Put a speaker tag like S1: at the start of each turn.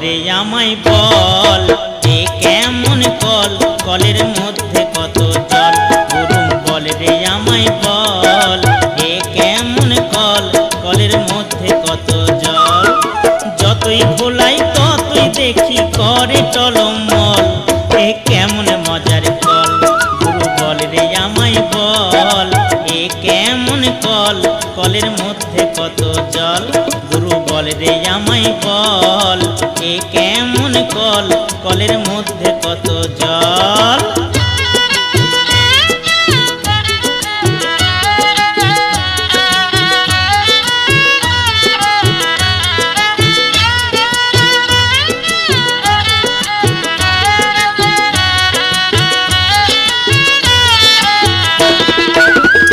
S1: রে আমায় বল, এ কেমন কল? কলের মধ্যে কত জল? গুরু বল রে আমায় বল, এ কেমন কল? কলের মধ্যে কত জল? যতই ভোলাই ততই দেখি করে টলমল এ কেমন মজার কল? গুরু বল রে আমায় বল, এ কেমন কল? কলের মধ্যে কত জল? গুরু বল রে আমায় বল। কেমন কল কলের মধ্যে কত জল?